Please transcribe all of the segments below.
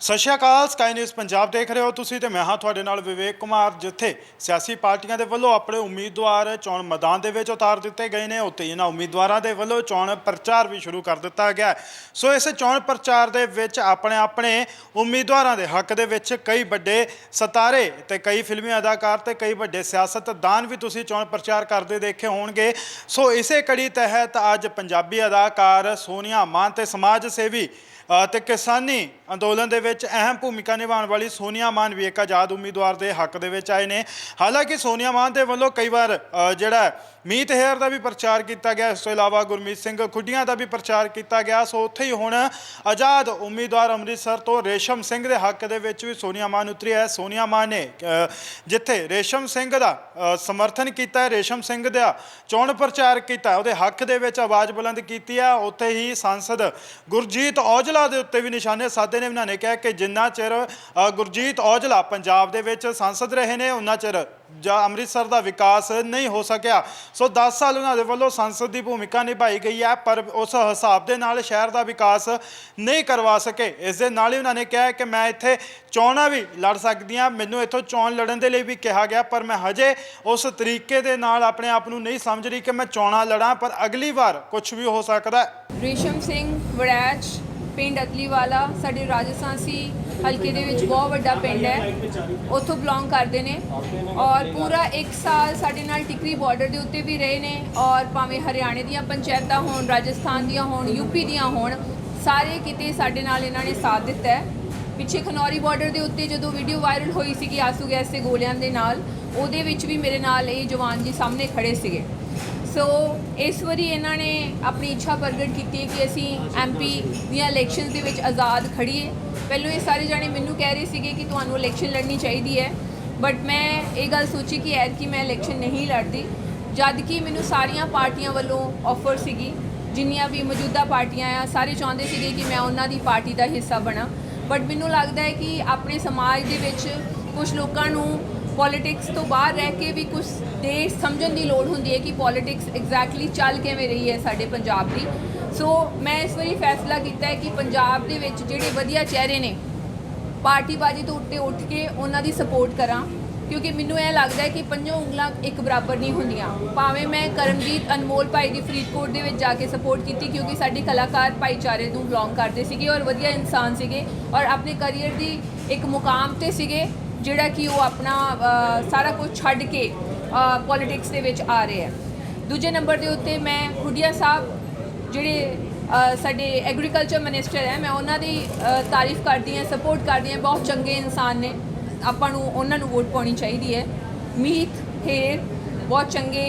ਸਤਿ ਸ਼੍ਰੀ ਅਕਾਲ ਸਕਾਈ ਨਿਊਜ਼ ਪੰਜਾਬ ਦੇਖ ਰਹੇ ਹੋ ਤੁਸੀਂ ਤੇ ਮੈਂ ਹਾਂ ਤੁਹਾਡੇ ਨਾਲ ਵਿਵੇਕ ਕੁਮਾਰ, ਜਿੱਥੇ ਸਿਆਸੀ ਪਾਰਟੀਆਂ ਦੇ ਵੱਲੋਂ ਆਪਣੇ ਉਮੀਦਵਾਰ ਚੋਣ ਮੈਦਾਨ ਦੇ ਵਿੱਚ ਉਤਾਰ ਦਿੱਤੇ ਗਏ ਨੇ। ਉੱਤੇ ਇਹਨਾਂ ਉਮੀਦਵਾਰਾਂ ਦੇ ਵੱਲੋਂ ਚੋਣ ਪ੍ਰਚਾਰ ਵੀ ਸ਼ੁਰੂ ਕਰ ਦਿੱਤਾ ਗਿਆ ਸੋ ਇਸ ਚੋਣ ਪ੍ਰਚਾਰ ਦੇ ਵਿੱਚ ਆਪਣੇ ਆਪਣੇ ਉਮੀਦਵਾਰਾਂ ਦੇ ਹੱਕ ਦੇ ਵਿੱਚ ਕਈ ਵੱਡੇ ਸਤਾਰੇ ਤੇ ਕਈ ਫਿਲਮੀ ਅਦਾਕਾਰ ਤੇ ਕਈ ਵੱਡੇ ਸਿਆਸਤਦਾਨ ਵੀ ਤੁਸੀਂ ਚੋਣ ਪ੍ਰਚਾਰ ਕਰਦੇ ਦੇਖੇ ਹੋਣਗੇ। ਸੋ ਇਸੇ ਕੜੀ ਤਹਿਤ ਅੱਜ ਪੰਜਾਬੀ ਅਦਾਕਾਰ ਸੋਨੀਆ ਮਾਨ ਤੇ ਸਮਾਜ ਸੇਵੀ ਤੇ ਕਿਸਾਨੀ ਅੰਦੋਲਨ ਦੇ ਵਿੱਚ ਅਹਿਮ ਭੂਮਿਕਾ ਨਿਭਾਉਣ ਵਾਲੀ ਸੋਨੀਆ ਮਾਨ ਵੀ ਇੱਕ ਆਜ਼ਾਦ ਉਮੀਦਵਾਰ ਦੇ ਹੱਕ ਦੇ ਵਿੱਚ ਆਏ ਨੇ। ਹਾਲਾਂਕਿ ਸੋਨੀਆ ਮਾਨ ਦੇ ਵੱਲੋਂ ਕਈ ਵਾਰ ਜਿਹੜਾ ਮੀਤ ਹੇਅਰ ਦਾ ਵੀ ਪ੍ਰਚਾਰ ਕੀਤਾ ਗਿਆ, ਇਸ ਤੋਂ ਇਲਾਵਾ ਗੁਰਮੀਤ ਸਿੰਘ ਖੁੱਡੀਆਂ ਦਾ ਵੀ ਪ੍ਰਚਾਰ ਕੀਤਾ ਗਿਆ। ਸੋ ਉੱਥੇ ਹੀ ਹੁਣ ਆਜ਼ਾਦ ਉਮੀਦਵਾਰ ਅੰਮ੍ਰਿਤਸਰ ਤੋਂ ਰੇਸ਼ਮ ਸਿੰਘ ਦੇ ਹੱਕ ਦੇ ਵਿੱਚ ਵੀ ਸੋਨੀਆ ਮਾਨ ਉਤਰੀ ਹੈ। ਸੋਨੀਆ ਮਾਨ ਨੇ ਜਿੱਥੇ ਰੇਸ਼ਮ ਸਿੰਘ ਦਾ ਸਮਰਥਨ ਕੀਤਾ ਹੈ, ਰੇਸ਼ਮ ਸਿੰਘ ਦਾ ਚੋਣ ਪ੍ਰਚਾਰ ਕੀਤਾ ਉਹਦੇ ਹੱਕ ਦੇ ਵਿੱਚ ਆਵਾਜ਼ ਬੁਲੰਦ ਕੀਤੀ ਹੈ। ਉੱਥੇ ਹੀ ਸੰਸਦ ਗੁਰਜੀਤ ਔਜਲਾ ਦੇ ਉੱਤੇ ਵੀ ਨਿਸ਼ਾਨੇ ਸਾਧੇ ਨੇ ਉਹਨਾਂ ਨੇ ਕਿਹਾ ਕਿ ਜਿੰਨਾ ਚਿਰ ਗੁਰਜੀਤ ਔਜਲਾ ਪੰਜਾਬ ਦੇ ਵਿੱਚ ਸੰਸਦ ਰਹੇ ਨੇ ਉਹਨਾਂ ਚਿਰ ਜਾਂ ਅੰਮ੍ਰਿਤਸਰ ਦਾ ਵਿਕਾਸ ਨਹੀਂ ਹੋ ਸਕਿਆ। ਸੋ 10 ਸਾਲ ਉਹਨਾਂ ਦੇ ਵੱਲੋਂ ਸੰਸਦ ਦੀ ਭੂਮਿਕਾ ਨਿਭਾਈ ਗਈ ਹੈ, ਪਰ ਉਸ ਹਿਸਾਬ ਦੇ ਨਾਲ ਸ਼ਹਿਰ ਦਾ ਵਿਕਾਸ ਨਹੀਂ ਕਰਵਾ ਸਕੇ। ਇਸ ਦੇ ਨਾਲ ਹੀ ਉਹਨਾਂ ਨੇ ਕਿਹਾ ਕਿ ਮੈਂ ਇੱਥੇ ਚੋਣਾਂ ਵੀ ਲੜ ਸਕਦੀ ਹਾਂ ਮੈਨੂੰ ਇੱਥੋਂ ਚੋਣ ਲੜਨ ਦੇ ਲਈ ਵੀ ਕਿਹਾ ਗਿਆ, ਪਰ ਮੈਂ ਹਜੇ ਉਸ ਤਰੀਕੇ ਦੇ ਨਾਲ ਆਪਣੇ ਆਪ ਨੂੰ ਨਹੀਂ ਸਮਝ ਰਹੀ ਕਿ ਮੈਂ ਚੋਣਾਂ ਲੜਾਂ, ਪਰ ਅਗਲੀ ਵਾਰ ਕੁਝ ਵੀ ਹੋ ਸਕਦਾ ਰੇਸ਼ਮ ਸਿੰਘ ਵੜੈਚ ਪਿੰਡ ਅਤਲੀਵਾਲਾ ਸਾਡੇ ਰਾਜਸਥਾਨੀ ਹਲਕੇ ਦੇ ਵਿੱਚ ਬਹੁਤ ਵੱਡਾ ਪਿੰਡ ਹੈ। ਉੱਥੋਂ ਬਿਲੋਂਗ ਕਰਦੇ ਨੇ ਔਰ ਪੂਰਾ 1 ਸਾਲ ਸਾਡੇ ਨਾਲ ਟਿਕਰੀ ਬਾਰਡਰ ਦੇ ਉੱਤੇ ਵੀ ਰਹੇ ਨੇ ਔਰ ਭਾਵੇਂ ਹਰਿਆਣੇ ਦੀਆਂ ਪੰਚਾਇਤਾਂ ਹੋਣ, ਰਾਜਸਥਾਨ ਦੀਆਂ ਹੋਣ ਯੂਪੀ ਦੀਆਂ ਹੋਣ, ਸਾਰੇ ਕਿਤੇ ਸਾਡੇ ਨਾਲ ਇਹਨਾਂ ਨੇ ਸਾਥ ਦਿੱਤਾ ਹੈ। ਪਿੱਛੇ ਖਨੌਰੀ ਬਾਰਡਰ ਦੇ ਉੱਤੇ ਜਦੋਂ ਵੀਡੀਓ ਵਾਇਰਲ ਹੋਈ ਸੀਗੀ ਆਸੂ ਗੈਸ ਦੇ ਗੋਲਿਆਂ ਦੇ ਨਾਲ, ਉਹਦੇ ਵਿੱਚ ਵੀ ਮੇਰੇ ਨਾਲ ਇਹ ਜਵਾਨ ਜੀ ਸਾਹਮਣੇ ਖੜੇ ਸੀਗੇ। ਸੋ ਇਸ ਵਾਰੀ ਇਹਨਾਂ ਨੇ ਆਪਣੀ ਇੱਛਾ ਪ੍ਰਗਟ ਕੀਤੀ ਹੈ ਕਿ ਅਸੀਂ ਐਮਪੀ ਦੀਆਂ ਇਲੈਕਸ਼ਨਸ ਦੇ ਵਿੱਚ ਆਜ਼ਾਦ ਖੜੀਏ ਪਹਿਲਾਂ ਇਹ ਸਾਰੇ ਜਾਣੇ ਮੈਨੂੰ ਕਹਿ ਰਹੇ ਸੀਗੇ ਕਿ ਤੁਹਾਨੂੰ ਇਲੈਕਸ਼ਨ ਲੜਨੀ ਚਾਹੀਦੀ ਹੈ। ਬਟ ਮੈਂ ਇਹ ਗੱਲ ਸੋਚੀ ਕਿ ਐਤਕੀ ਮੈਂ ਇਲੈਕਸ਼ਨ ਨਹੀਂ ਲੜਦੀ। ਜਦ ਕਿ ਮੈਨੂੰ ਸਾਰੀਆਂ ਪਾਰਟੀਆਂ ਵੱਲੋਂ ਆਫਰ ਸੀਗੀ। ਜਿੰਨੀਆਂ ਵੀ ਮੌਜੂਦਾ ਪਾਰਟੀਆਂ ਆ, ਸਾਰੇ ਚਾਹੁੰਦੇ ਸੀਗੇ ਕਿ ਮੈਂ ਉਹਨਾਂ ਦੀ ਪਾਰਟੀ ਦਾ ਹਿੱਸਾ ਬਣਾ। ਬਟ ਮੈਨੂੰ ਲੱਗਦਾ ਹੈ ਕਿ ਆਪਣੇ ਸਮਾਜ ਦੇ ਵਿੱਚ ਕੁਝ ਲੋਕਾਂ ਨੂੰ ਪੋਲਿਟਿਕਸ ਤੋਂ ਬਾਹਰ ਰਹਿ ਕੇ ਵੀ ਕੁਝ ਦੇਸ਼ ਸਮਝਣ ਦੀ ਲੋੜ ਹੁੰਦੀ ਹੈ ਕਿ ਪੋਲਿਟਿਕਸ ਐਗਜ਼ੈਕਟਲੀ ਚੱਲ ਕਿਵੇਂ ਰਹੀ ਹੈ ਸਾਡੇ ਪੰਜਾਬ ਦੀ। ਸੋ ਮੈਂ ਇਸ ਵਾਰੀ ਫੈਸਲਾ ਕੀਤਾ ਹੈ ਕਿ ਪੰਜਾਬ ਦੇ ਵਿੱਚ ਜਿਹੜੇ ਵਧੀਆ ਚਿਹਰੇ ਨੇ, ਪਾਰਟੀਬਾਜ਼ੀ ਤੋਂ ਉੱਤੇ ਉੱਠ ਕੇ ਉਹਨਾਂ ਦੀ ਸਪੋਰਟ ਕਰਾਂ। ਕਿਉਂਕਿ ਮੈਨੂੰ ਇਹ ਲੱਗਦਾ ਹੈ ਕਿ ਪੰਜੋਂ ਉਂਗਲਾਂ ਇੱਕ ਬਰਾਬਰ ਨਹੀਂ ਹੁੰਦੀਆਂ। ਭਾਵੇਂ ਮੈਂ ਕਰਮਜੀਤ ਅਨਮੋਲ ਭਾਈ ਦੀ ਫਰੀਦਕੋਟ ਦੇ ਵਿੱਚ ਜਾ ਕੇ ਸਪੋਰਟ ਕੀਤੀ, ਕਿਉਂਕਿ ਸਾਡੇ ਕਲਾਕਾਰ ਭਾਈਚਾਰੇ ਨੂੰ ਬਿਲੋਂਗ ਕਰਦੇ ਸੀਗੇ ਔਰ ਵਧੀਆ ਇਨਸਾਨ ਸੀਗੇ ਔਰ ਆਪਣੇ ਕੈਰੀਅਰ ਦੀ ਇੱਕ ਮੁਕਾਮ ਤੇ ਸੀਗੇ। ਜਿਹੜਾ ਕਿ ਉਹ ਆਪਣਾ ਸਾਰਾ ਕੁਝ ਛੱਡ ਕੇ ਪੋਲਿਟਿਕਸ ਦੇ ਵਿੱਚ ਆ ਰਹੇ ਹੈ। ਦੂਜੇ ਨੰਬਰ ਦੇ ਉੱਤੇ ਮੈਂ ਖੁੱਡੀਆ ਸਾਹਿਬ, ਜਿਹੜੇ ਸਾਡੇ ਐਗਰੀਕਲਚਰ ਮਿਨਿਸਟਰ ਹੈ, ਮੈਂ ਉਹਨਾਂ ਦੀ ਤਾਰੀਫ ਕਰਦੀ ਹਾਂ ਸਪੋਰਟ ਕਰਦੀ ਹਾਂ। ਬਹੁਤ ਚੰਗੇ ਇਨਸਾਨ ਨੇ। ਆਪਾਂ ਨੂੰ, ਉਹਨਾਂ ਨੂੰ ਵੋਟ ਪਾਉਣੀ ਚਾਹੀਦੀ ਹੈ। ਮੀਤ ਹੇਰ ਬਹੁਤ ਚੰਗੇ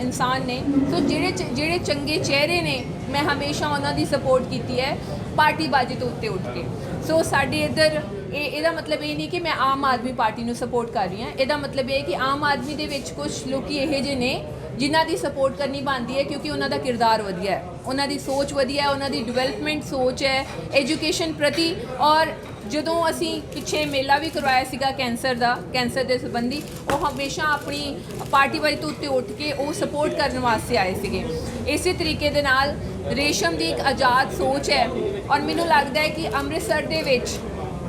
ਇਨਸਾਨ ਨੇ। ਸੋ ਜਿਹੜੇ ਜਿਹੜੇ ਚੰਗੇ ਚਿਹਰੇ ਨੇ, ਮੈਂ ਹਮੇਸ਼ਾ ਉਹਨਾਂ ਦੀ ਸਪੋਰਟ ਕੀਤੀ ਹੈ। ਪਾਰਟੀਬਾਜ਼ੀ ਤੋਂ ਉੱਤੇ ਉੱਠ ਕੇ। ਸੋ ਸਾਡੇ ਇੱਧਰ ਇਹ, ਇਹਦਾ ਮਤਲਬ ਇਹ ਨਹੀਂ ਕਿ ਮੈਂ ਆਮ ਆਦਮੀ ਪਾਰਟੀ ਨੂੰ ਸਪੋਰਟ ਕਰ ਰਹੀ ਹਾਂ। ਇਹਦਾ ਮਤਲਬ ਇਹ ਕਿ ਆਮ ਆਦਮੀ ਦੇ ਵਿੱਚ ਕੁਝ ਲੋਕੀ ਇਹੋ ਜਿਹੇ ਨੇ ਜਿਨ੍ਹਾਂ ਦੀ ਸਪੋਰਟ ਕਰਨੀ ਬਣਦੀ ਹੈ ਕਿਉਂਕਿ ਉਹਨਾਂ ਦਾ ਕਿਰਦਾਰ ਵਧੀਆ ਹੈ। ਉਹਨਾਂ ਦੀ ਸੋਚ ਵਧੀਆ ਹੈ, ਉਹਨਾਂ ਦੀ ਡਿਵੈਲਪਮੈਂਟ ਸੋਚ ਹੈ ਐਜੂਕੇਸ਼ਨ ਪ੍ਰਤੀ। ਔਰ ਜਦੋਂ ਅਸੀਂ ਪਿੱਛੇ ਮੇਲਾ ਵੀ ਕਰਵਾਇਆ ਸੀਗਾ ਕੈਂਸਰ ਦਾ, ਕੈਂਸਰ ਦੇ ਸੰਬੰਧੀ, ਉਹ ਹਮੇਸ਼ਾ ਆਪਣੀ ਪਾਰਟੀ ਵਾਲੀ ਤੋਂ ਉੱਤੇ ਉੱਠ ਕੇ ਉਹ ਸਪੋਰਟ ਕਰਨ ਵਾਸਤੇ ਆਏ ਸੀਗੇ। ਇਸੇ ਤਰੀਕੇ ਦੇ ਨਾਲ ਰੇਸ਼ਮ ਦੀ ਇੱਕ ਆਜ਼ਾਦ ਸੋਚ ਹੈ ਔਰ ਮੈਨੂੰ ਲੱਗਦਾ ਹੈ ਕਿ ਅੰਮ੍ਰਿਤਸਰ ਦੇ ਵਿੱਚ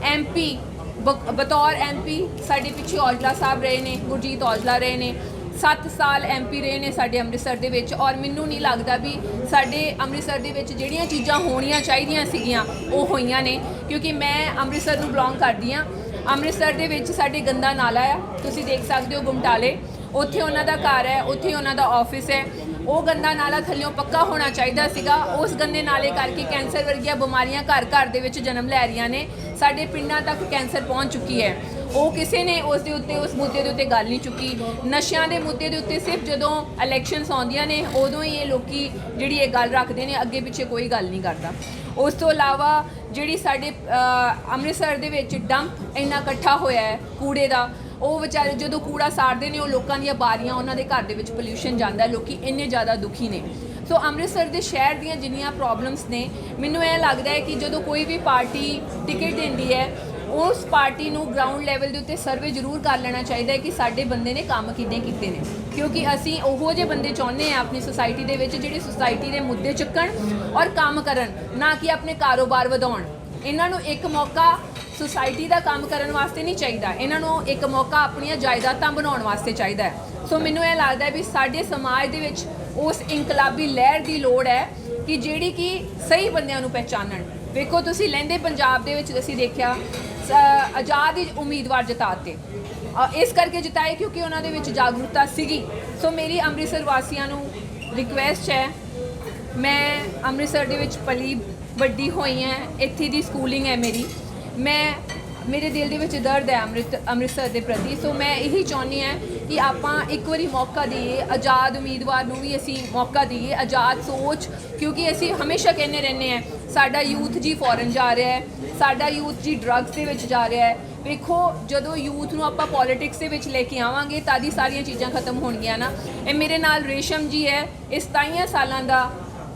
ਐਮਪੀ ਬਤੌਰ ਐਮਪੀ ਸਾਡੇ ਪਿੱਛੇ ਔਜਲਾ ਸਾਹਿਬ ਰਹੇ ਨੇ, ਗੁਰਜੀਤ ਔਜਲਾ ਰਹੇ ਨੇ 7 ਸਾਲ ਐਮਪੀ ਰਹੇ ਨੇ ਸਾਡੇ ਅੰਮ੍ਰਿਤਸਰ ਦੇ ਵਿੱਚ ਔਰ ਮੈਨੂੰ ਨਹੀਂ ਲੱਗਦਾ ਵੀ ਸਾਡੇ ਅੰਮ੍ਰਿਤਸਰ ਦੇ ਵਿੱਚ ਜਿਹੜੀਆਂ ਚੀਜ਼ਾਂ ਹੋਣੀਆਂ ਚਾਹੀਦੀਆਂ ਸੀਗੀਆਂ, ਉਹ ਹੋਈਆਂ ਨੇ, ਕਿਉਂਕਿ ਮੈਂ ਅੰਮ੍ਰਿਤਸਰ ਨੂੰ ਬਿਲੋਂਗ ਕਰਦੀ ਆ ਅੰਮ੍ਰਿਤਸਰ ਦੇ ਵਿੱਚ ਸਾਡੇ ਗੰਦਾ ਨਾਲਾ ਆ, ਤੁਸੀਂ ਦੇਖ ਸਕਦੇ ਹੋ ਗੁਮਟਾਲੇ, ਉੱਥੇ ਉਹਨਾਂ ਦਾ ਘਰ ਹੈ, ਉੱਥੇ ਉਹਨਾਂ ਦਾ ਆਫਿਸ ਹੈ ਉਹ ਗੰਦਾ ਨਾਲਾ ਥੱਲਿਓਂ ਪੱਕਾ ਹੋਣਾ ਚਾਹੀਦਾ ਸੀਗਾ। ਉਸ ਗੰਦੇ ਨਾਲੇ ਕਰਕੇ ਕੈਂਸਰ ਵਰਗੀਆਂ ਬਿਮਾਰੀਆਂ ਘਰ ਘਰ ਦੇ ਵਿੱਚ ਜਨਮ ਲੈ ਰਹੀਆਂ ਨੇ। ਸਾਡੇ ਪਿੰਡਾਂ ਤੱਕ ਕੈਂਸਰ ਪਹੁੰਚ ਚੁੱਕੀ ਹੈ। ਉਹ ਕਿਸੇ ਨੇ ਉਸ ਦੇ ਉੱਤੇ, ਉਸ ਮੁੱਦੇ ਦੇ ਉੱਤੇ ਗੱਲ ਨਹੀਂ ਚੁੱਕੀ। ਨਸ਼ਿਆਂ ਦੇ ਮੁੱਦੇ ਦੇ ਉੱਤੇ ਸਿਰਫ ਜਦੋਂ ਇਲੈਕਸ਼ਨਸ ਆਉਂਦੀਆਂ ਨੇ, ਉਦੋਂ ਹੀ ਇਹ ਲੋਕੀ ਜਿਹੜੀ ਇਹ ਗੱਲ ਰੱਖਦੇ ਨੇ, ਅੱਗੇ ਪਿੱਛੇ ਕੋਈ ਗੱਲ ਨਹੀਂ ਕਰਦਾ। ਉਸ ਤੋਂ ਇਲਾਵਾ ਜਿਹੜੀ ਸਾਡੇ ਅੰਮ੍ਰਿਤਸਰ ਦੇ ਵਿੱਚ ਡੰਪ ਇੰਨਾ ਇਕੱਠਾ ਹੋਇਆ ਹੈ, ਕੂੜੇ ਦਾ ਉਹ ਵਿਚਾਰੇ ਜਦੋਂ ਕੂੜਾ ਸਾੜਦੇ ਨੇ ਉਹ ਲੋਕਾਂ ਦੀਆਂ ਬਾਰੀਆਂ ਉਹਨਾਂ ਦੇ ਘਰ ਦੇ ਵਿੱਚ ਪੋਲਿਊਸ਼ਨ ਜਾਂਦਾ ਹੈ, ਲੋਕੀ ਇੰਨੇ ਜ਼ਿਆਦਾ ਦੁਖੀ ਨੇ। ਸੋ ਅੰਮ੍ਰਿਤਸਰ ਦੇ ਸ਼ਹਿਰ ਦੀਆਂ ਜਿੰਨੀਆਂ ਪ੍ਰੋਬਲਮਸ ਨੇ ਮੈਨੂੰ ਇਹ ਲੱਗਦਾ ਹੈ ਕਿ ਜਦੋਂ ਕੋਈ ਵੀ ਪਾਰਟੀ ਟਿਕਟ ਦਿੰਦੀ ਹੈ ਉਸ ਪਾਰਟੀ ਨੂੰ ਗਰਾਊਂਡ ਲੈਵਲ ਦੇ ਉੱਤੇ ਸਰਵੇ ਜ਼ਰੂਰ ਕਰ ਲੈਣਾ ਚਾਹੀਦਾ ਹੈ ਕਿ ਸਾਡੇ ਬੰਦੇ ਨੇ ਕੰਮ ਕਿੰਨੇ ਕੀਤੇ ਨੇ। ਕਿਉਂਕਿ ਅਸੀਂ ਉਹੋ ਜਿਹੇ ਬੰਦੇ ਚਾਹੁੰਦੇ ਆ ਆਪਣੀ ਸੁਸਾਇਟੀ ਦੇ ਵਿੱਚ ਜਿਹੜੇ ਸੁਸਾਇਟੀ ਦੇ ਮੁੱਦੇ ਚੁੱਕਣ ਔਰ ਕੰਮ ਕਰਨ ਨਾ ਕਿ ਆਪਣੇ ਕਾਰੋਬਾਰ ਵਧਾਉਣ। ਇਹਨਾਂ ਨੂੰ ਇੱਕ ਮੌਕਾ ਸੁਸਾਇਟੀ ਦਾ ਕੰਮ ਕਰਨ ਵਾਸਤੇ ਨਹੀਂ ਚਾਹੀਦਾ। ਇਹਨਾਂ ਨੂੰ ਇੱਕ ਮੌਕਾ ਆਪਣੀਆਂ ਜਾਇਦਾਦਾਂ ਬਣਾਉਣ ਵਾਸਤੇ ਚਾਹੀਦਾ ਹੈ। ਸੋ ਮੈਨੂੰ ਇਹ ਲੱਗਦਾ ਹੈ ਵੀ ਸਾਡੇ ਸਮਾਜ ਦੇ ਵਿੱਚ ਉਸ ਇਨਕਲਾਬੀ ਲਹਿਰ ਦੀ ਲੋੜ ਹੈ ਕਿ ਜਿਹੜੀ ਕਿ ਸਹੀ ਬੰਦਿਆਂ ਨੂੰ ਪਹਿਚਾਨਣ। ਵੇਖੋ ਤੁਸੀਂ ਲਹਿੰਦੇ ਪੰਜਾਬ ਦੇ ਵਿੱਚ ਅਸੀਂ ਦੇਖਿਆ ਆਜ਼ਾਦ ਹੀ ਉਮੀਦਵਾਰ ਜਿਤਾਤੇ ਅ, ਇਸ ਕਰਕੇ ਜਿਤਾਏ ਕਿਉਂਕਿ ਉਹਨਾਂ ਦੇ ਵਿੱਚ ਜਾਗਰੂਕਤਾ ਸੀਗੀ। ਸੋ ਮੇਰੀ ਅੰਮ੍ਰਿਤਸਰ ਵਾਸੀਆਂ ਨੂੰ ਰਿਕੁਐਸਟ ਹੈ ਮੈਂ ਅੰਮ੍ਰਿਤਸਰ ਦੇ ਵਿੱਚ ਪਲੀ ਵੱਡੀ ਹੋਈ ਹਾਂ ਇੱਥੇ ਦੀ ਸਕੂਲਿੰਗ ਹੈ ਮੇਰੀ। ਮੈਂ, ਮੇਰੇ ਦਿਲ ਦੇ ਵਿੱਚ ਦਰਦ ਹੈ ਅੰਮ੍ਰਿਤ, ਅੰਮ੍ਰਿਤਸਰ ਦੇ ਪ੍ਰਤੀ ਸੋ ਮੈਂ ਇਹੀ ਚਾਹੁੰਦੀ ਹਾਂ ਕਿ ਆਪਾਂ ਇੱਕ ਵਾਰੀ ਮੌਕਾ ਦਈਏ, ਆਜ਼ਾਦ ਉਮੀਦਵਾਰ ਨੂੰ ਵੀ ਅਸੀਂ ਮੌਕਾ ਦਈਏ, ਆਜ਼ਾਦ ਸੋਚ, ਕਿਉਂਕਿ ਅਸੀਂ ਹਮੇਸ਼ਾ ਕਹਿੰਦੇ ਰਹਿੰਦੇ ਹਾਂ, ਸਾਡਾ ਯੂਥ ਜੀ ਫੋਰਨ ਜਾ ਰਿਹਾ ਹੈ, ਸਾਡਾ ਯੂਥ ਜੀ ਡਰੱਗਸ ਦੇ ਵਿੱਚ ਜਾ ਰਿਹਾ ਹੈ। ਵੇਖੋ, ਜਦੋਂ ਯੂਥ ਨੂੰ ਆਪਾਂ ਪੋਲਿਟਿਕਸ ਦੇ ਵਿੱਚ ਲੈ ਕੇ ਆਵਾਂਗੇ, ਤਾਂ ਦੀ ਸਾਰੀਆਂ ਚੀਜ਼ਾਂ ਖਤਮ ਹੋਣਗੀਆਂ ਨਾ। ਇਹ ਮੇਰੇ ਨਾਲ ਰੇਸ਼ਮ ਜੀ ਹੈ, ਇਹ 27 ਸਾਲਾਂ ਦਾ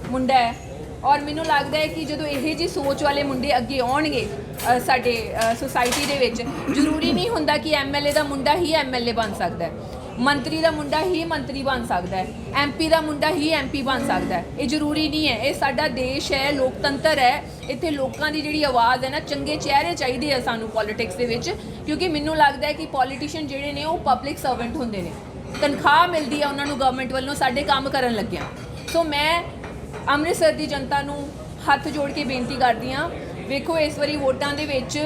ਮੁੰਡਾ ਹੈ। ਔਰ ਮੈਨੂੰ ਲੱਗਦਾ ਹੈ ਕਿ ਜਦੋਂ ਇਹੋ ਜੀ ਸੋਚ ਵਾਲੇ ਮੁੰਡੇ ਅੱਗੇ ਆਉਣਗੇ ਅ, ਸਾਡੇ ਸੁਸਾਇਟੀ ਦੇ ਵਿੱਚ ਜ਼ਰੂਰੀ ਨਹੀਂ ਹੁੰਦਾ ਕਿ ਐਮਐਲਏ ਦਾ ਮੁੰਡਾ ਹੀ ਐਮਐਲਏ ਬਣ ਸਕਦਾ ਹੈ। ਮੰਤਰੀ ਦਾ ਮੁੰਡਾ ਹੀ ਮੰਤਰੀ ਬਣ ਸਕਦਾ ਹੈ। ਐਮਪੀ ਦਾ ਮੁੰਡਾ ਹੀ ਐਮਪੀ ਬਣ ਸਕਦਾ ਹੈ। ਇਹ ਜ਼ਰੂਰੀ ਨਹੀਂ ਹੈ। ਇਹ ਸਾਡਾ ਦੇਸ਼ ਹੈ ਲੋਕਤੰਤਰ ਹੈ। ਇੱਥੇ ਲੋਕਾਂ ਦੀ ਜਿਹੜੀ ਆਵਾਜ਼ ਹੈ ਨਾ ਚੰਗੇ ਚਿਹਰੇ ਚਾਹੀਦੇ ਆ ਸਾਨੂੰ ਪੋਲਿਟਿਕਸ ਦੇ ਵਿੱਚ ਕਿਉਂਕਿ ਮੈਨੂੰ ਲੱਗਦਾ ਹੈ ਕਿ ਪੋਲੀਟੀਸ਼ੀਅਨ ਜਿਹੜੇ ਨੇ ਉਹ ਪਬਲਿਕ ਸਰਵੈਂਟ ਹੁੰਦੇ ਨੇ। ਤਨਖਾਹ ਮਿਲਦੀ ਹੈ ਉਹਨਾਂ ਨੂੰ ਗਵਰਨਮੈਂਟ ਵੱਲੋਂ ਸਾਡੇ ਕੰਮ ਕਰਨ ਲੱਗਿਆਂ। ਸੋ ਮੈਂ ਅੰਮ੍ਰਿਤਸਰ ਦੀ ਜਨਤਾ ਨੂੰ ਹੱਥ ਜੋੜ ਕੇ ਬੇਨਤੀ ਕਰਦੀ ਹਾਂ, ਵੇਖੋ ਇਸ ਵਾਰੀ ਵੋਟਾਂ ਦੇ ਵਿੱਚ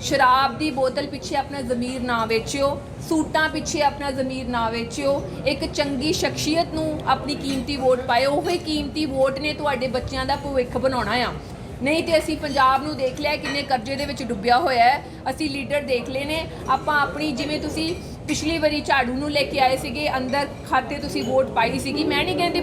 ਸ਼ਰਾਬ ਦੀ ਬੋਤਲ ਪਿੱਛੇ ਆਪਣਾ ਜ਼ਮੀਰ ਨਾ ਵੇਚਿਓ, ਸੂਟਾਂ ਪਿੱਛੇ ਆਪਣਾ ਜ਼ਮੀਰ ਨਾ ਵੇਚਿਓ, ਇੱਕ ਚੰਗੀ ਸ਼ਖਸੀਅਤ ਨੂੰ ਆਪਣੀ ਕੀਮਤੀ ਵੋਟ ਪਾਇਓ, ਉਹ ਹੀ ਕੀਮਤੀ ਵੋਟ ਨੇ ਤੁਹਾਡੇ ਬੱਚਿਆਂ ਦਾ ਭਵਿੱਖ ਬਣਾਉਣਾ ਆ। ਨਹੀਂ ਤੇ ਅਸੀਂ ਪੰਜਾਬ ਨੂੰ ਦੇਖ ਲਿਆ ਕਿੰਨੇ ਕਰਜ਼ੇ ਦੇ ਵਿੱਚ ਡੁੱਬਿਆ ਹੋਇਆ ਹੈ, ਅਸੀਂ ਲੀਡਰ ਦੇਖ ਲਏ ਨੇ, ਆਪਾਂ ਆਪਣੀ ਜਿਵੇਂ ਤੁਸੀਂ ਪਿਛਲੀ ਵਾਰੀ ਝਾੜੂ ਨੂੰ ਲੈ ਕੇ ਆਏ ਸੀਗੇ, ਅੰਦਰ ਖਾਤੇ ਤੁਸੀਂ ਵੋਟ ਪਾਈ ਸੀਗੀ, ਮੈਂ ਨਹੀਂ ਕਹਿੰਦੀ